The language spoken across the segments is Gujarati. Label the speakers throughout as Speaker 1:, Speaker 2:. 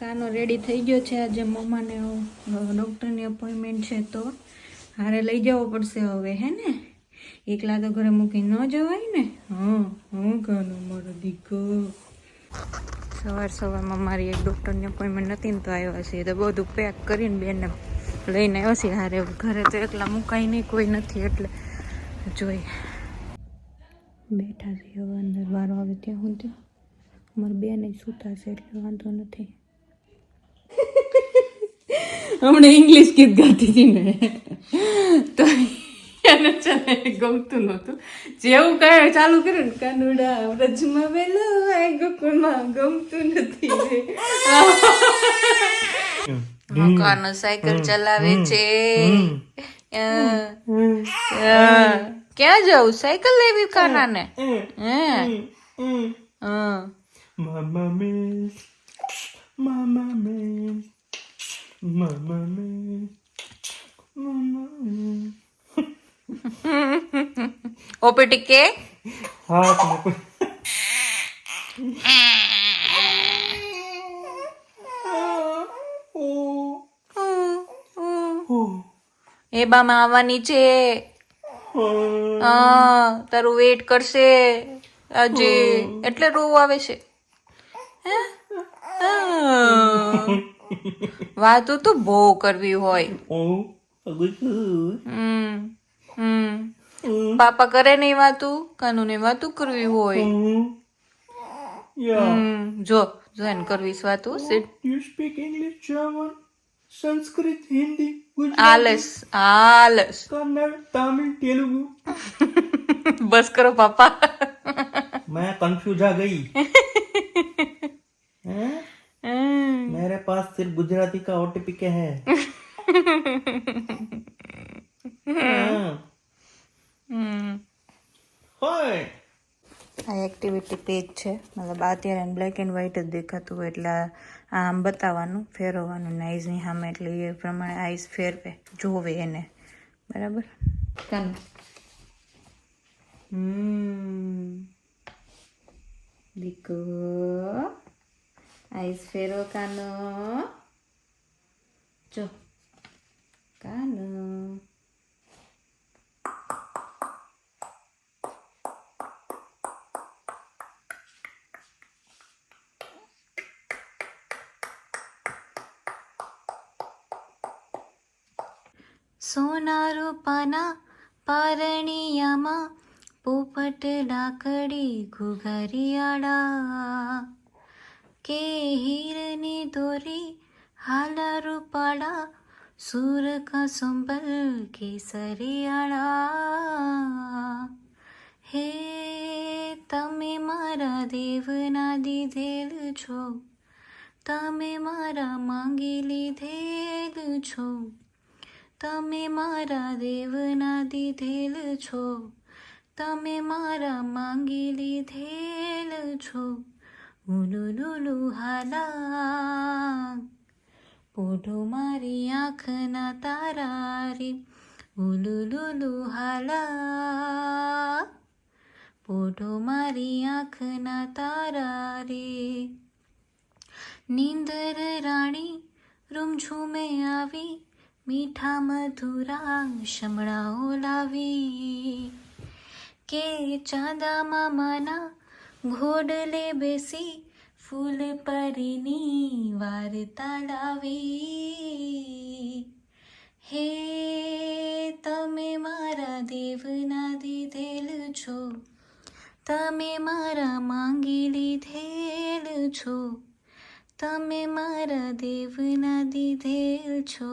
Speaker 1: કાનો રેડી થઈ ગયો છે. આજે મમ્માને ડૉક્ટરની અપોઇન્ટમેન્ટ છે તો હારે લઈ જવો પડશે હવે, હે ને? એકલા તો ઘરે મૂકી ન જવાય ને? હા, હું કાનો, મારો દીકરો. સવાર સવારમાં મારી એક ડૉક્ટરની અપોઇન્ટમેન્ટ નથી ને તો આવ્યા છે. તો બધું પેક કરીને બેને લઈને આવ્યો છે હારે. ઘરે તો એકલા મુકાય નહીં, કોઈ નથી, એટલે જોઈ. બેઠા છે હવે અંદર, વારો આવે ત્યાં સુધી. અમારે બેન જ સૂતા છે, એટલે વાંધો નથી. હમણાં ઇંગ્લિશ ગીત ગાતી હતી ને તો એને છે ને ગમતું નહોતું. જેવું કાંઈ ચાલુ કર્યું ને કાનુડા વ્રજમાં વેલો આ ગોકુળમાં ગમતું નથી. મકાનો સાયકલ ચલાવે છે. ક્યાં જવું સાયકલ લેવી કાનાને? હે? હા.
Speaker 2: મે મામા Mama miss, mia. Mama
Speaker 1: OPT કે
Speaker 2: હા
Speaker 1: એ બામાં આવવાની છે હા તારું વેટ કરશે આજે એટલે રોવું આવે છે હે? વાતો તો બહુ કરવી હોય. પાપા કરે નહીં વાતું કાનુ ને વાતું કરવી હોય. જો જો એને કરવી વાતું
Speaker 2: you speak English German Sanskrit Hindi
Speaker 1: આલસ આલસ.
Speaker 2: કન્નડ તમિલ તેલુગુ
Speaker 1: બસ કરો પાપા.
Speaker 2: મેં કન્ફ્યુઝ આ ગઈ. હે?
Speaker 1: હમ.
Speaker 2: मेरे पास सिर्फ गुजराती का ओटीपी के है हाँ.
Speaker 1: હમ
Speaker 2: होय.
Speaker 1: આ એક્ટિવિટી પેજ છે મતલબ આ અત્યારે બ્લેક એન્ડ વ્હાઇટ જ દેખાતું હોય એટલે આ આમ બતાવવાનું ફેરવવાનું ને આઈઝની સામે એટલે એ પ્રમાણે આઈઝ ફેરવે જોવે એને બરાબર કાનું હમ દીકો આઈઝ ફેરવો કાનો જો કાનો સોના રૂપાના પારણિયામાં પોપટ ડાકડી ઘુઘરિયાળા કે હીરની દોરી હાલા રૂપાળા સૂર કા સુંબલ કેસરિયાળા હે તમે મારા દેવના દીધેલ છો તમે મારા માંગી લીધેલ છો તમે મારા દેવના દીધેલ છો તમે મારા માંગી લીધેલ છો ઉલુલુલુ હાલા પોઢો મારી આંખના તારા રે ઉલુલુલુ હાલા પોઢો મારી આંખના તારા રે નીંદર રાણી રૂમઝૂમે આવી મીઠા મધુરા શમણાઓ લાવી કે ચાંદા મામાના ઘોડલે બેસી ફૂલ પરની વાર્તા લાવી હે તમે મારા દેવના દીધેલ છો તમે મારા માંગી લીધેલ છો તમે મારા દેવના દીધેલ છો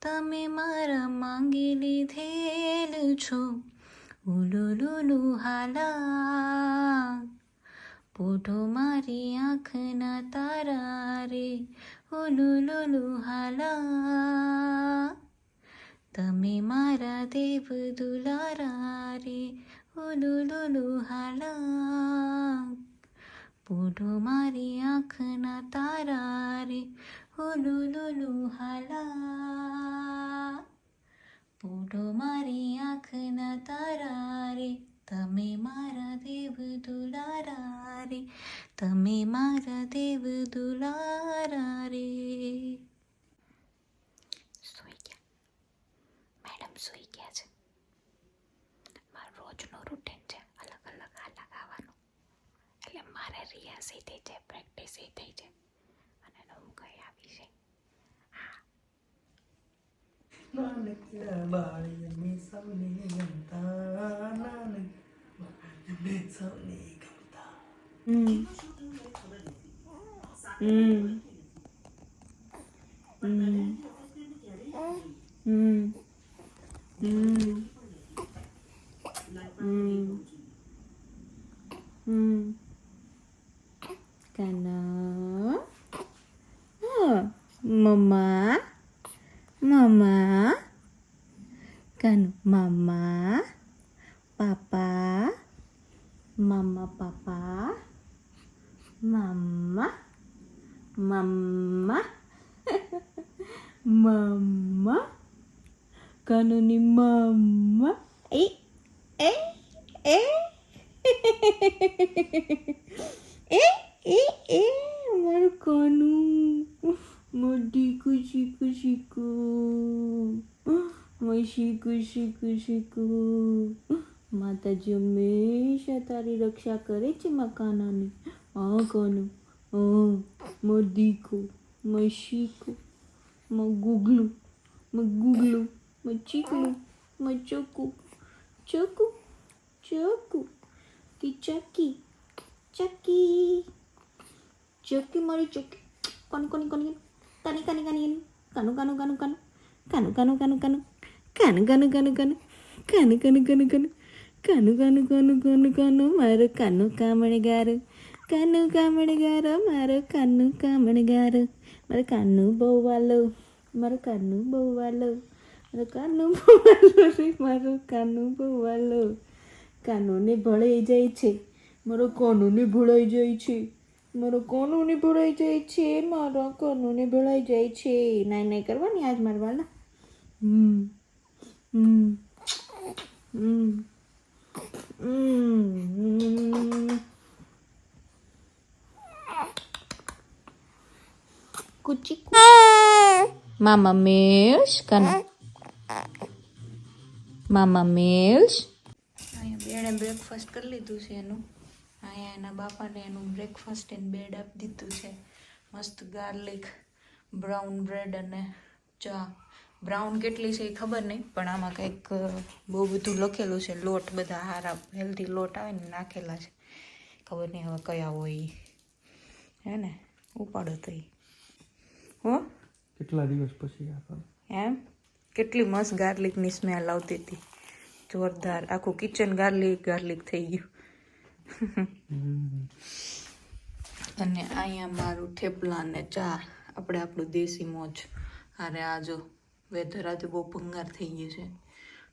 Speaker 1: તમે મારા માંગી લીધેલ છો ઉલુલુલુ હાલા પોઢો મારી આંખના તારા રે ઉલુલુલુ હાલા તમે મારા દેવ દુલારા રે ઉલુલુલુ હાલા પોઢો મારી આંખના તારા રે ઉલુલુલુ હાલા પોઢો મારી આંખના તારા રે તમે મારા દેવ દુલારા રે તમે મારા દેવ દુલારા રે સૂઈ ગયા મેડમ સૂઈ ગયા છે મારું રોજનું રૂટીન છે અલગ અલગ આલા ગાવાનું એટલે રિયાઝ થઈ જાય પ્રેક્ટિસ થઈ છે અને નવું કંઈ આવી છે
Speaker 2: નાનકડા બાળને સૌને ગમતા નાનકડા સૌને ગમતા
Speaker 1: હમ હમ હમ હમ હમ હમ Kano, oh, mama mama kan mama papa mama papa mama mama mama kan ni mama. Eh eh eh. રક્ષા કરે છે મકાનાની હા કાનું હા મોદીકો મેં શીખું મેં ગુગલું મેં ગુગલું મેં ચીકલું મેં ચોકુ ચોકુ ચોકુ કે ચકી ચકી ચકી મારી ચકી કોની કોની કોની કાની કાની કાની કાનુ કાનુ કાનુ કાનુ કાનુ કાનુ કાનુ કાનુ કાનુ કાનુ કાનુ કાનુ કાનુ કાનુ કાનુ કાનુ કાનુ કાનુ કાનુ કાનુ કાનુ મારો કાનુ કામણગારો કાનુ કામણગારો મારો કાનુ કામણગારો મારો કાનુ બહુ વાલો મારો કાનુ બહુ વાલો મારો કાનુ બહુ વાલો રે મારો કાનુ બહુ વાલો કાનોને ભળાઈ જાય છે મારો કાનૂને ભળાઈ જાય છે મારો કોનુંની ભળાઈ જાય છે મારા કાનૂને ભળાઈ જાય છે નાઈ નાઈ કરવાની આજ મારવાના હમ હમ હમ હમ Mama કન મામા મિલ્સ અહીંયા બેને બ્રેકફાસ્ટ કરી લીધું છે એનું. અહીંયા એના બાપાને એનું બ્રેકફાસ્ટ એન્ડ બેડ આપી દીધું છે. મસ્ત ગાર્લિક બ્રાઉન બ્રેડ અને ચા. બ્રાઉન કેટલી છે એ ખબર નહીં પણ આમાં કંઈક બહુ બધું લખેલું છે લોટ બધા હારા હેલ્ધી લોટ આવે ને નાખેલા છે. ખબર નહીં હવે કયા હોય. હે ને? ઉપાડો તો. હો?
Speaker 2: કેટલા દિવસ પછી
Speaker 1: એમ? કેટલી મસ્ત ગાર્લિકની સ્મેલ આવતી હતી. જોરદાર. આખું કિચન ગાર્લિક ગાર્લિક થઈ ગયું. અને અહીંયા મારું થેપલા ને ચા. આપણે આપણું દેશી મોજ. અરે આ જો. વેધર આજે બહુ ભંગાર થઈ ગયું છે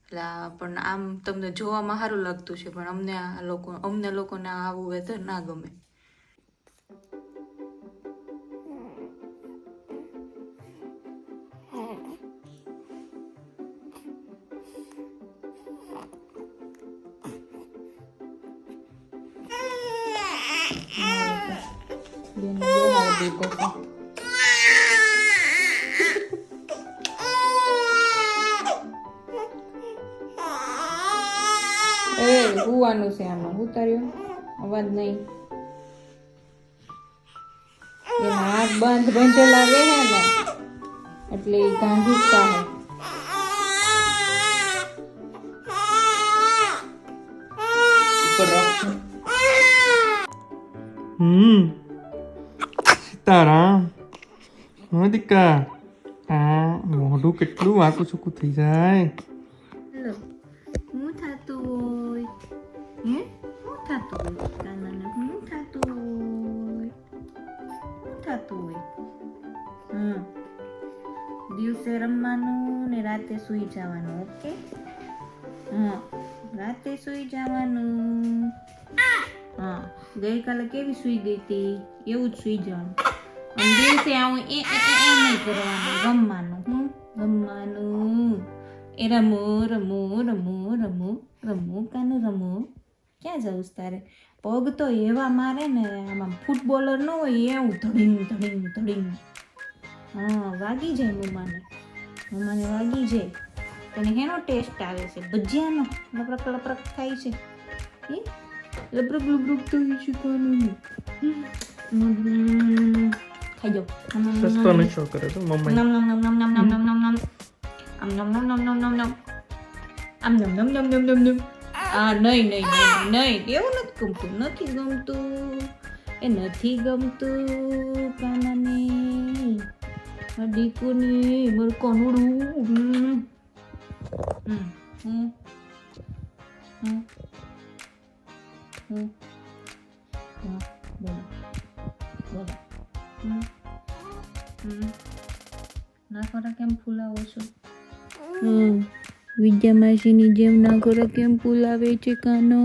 Speaker 1: એટલે પણ આમ તમને જોવામાં સારું લાગતું છે, પણ અમને આ લોકો, અમને લોકોને આવું વેધર ના ગમે. એ હુવાનું છે આમાં, ઉતાર્યો? અવાજ નહીં. હાથ બંધ બંધેલા રહે ને એટલે એ ગાંધીતા
Speaker 2: હોય હમ. તારા દીકા. આ મોઢું કેટલું વાંકું ચૂકું થઈ જાય.
Speaker 1: હે શું થતું હોય કાનાને શું થતું હોય શું થતું હોય હમ દિવસે રમવાનું ને રાતે સૂઈ જવાનું ઓકે હા રાતે સૂઈ જવાનું હા ગઈકાલે કેવી સૂઈ ગઈ હતી એવું જ સૂઈ જવાનું અને દિવસે આવું એ એ નહીં કરવાનું રમવાનું હું રમવાનું એ રમો રમો રમો રમો રમો કાનું રમો ક્યાં જવું તારે પગ તો એવા મારે ને આમાં ફૂટબોલર ન હોય એવું ધડીંગ ધડીંગ ધડીંગ હા વાગી જાય મમ્માને મમ્માને વાગી જાય તને એનો ટેસ્ટ આવે છે ભજીયાનો લપરક લપરક થાય છે એ લપરક લપરક થઈ કાનું ખાઈ જાઓ
Speaker 2: સસ્તો
Speaker 1: નમ.
Speaker 2: નશો કરે તો મમ્મી
Speaker 1: નમ નમ નમ નમ નમ નમ નમ નમ નમ. આમ નમ નમ નમ નમ નમ નમ. આમ નમ નમ નમ નમ નમ નમ. આ નહીં નહીં નહીં નહીં એવું નથી ગમતું નથી ગમતું એ નથી ગમતું કાનાને આ દીકુને મારું કાનુડું હમ. હમ. હમ. હમ. હમ. હા, બોલો બોલો હમ. હમ. ના ખોરા કેમ ફૂલાવો છો હમ વિદ્યામાસીની જેમ ના કરો કેમ પુલાવે છે કાનો?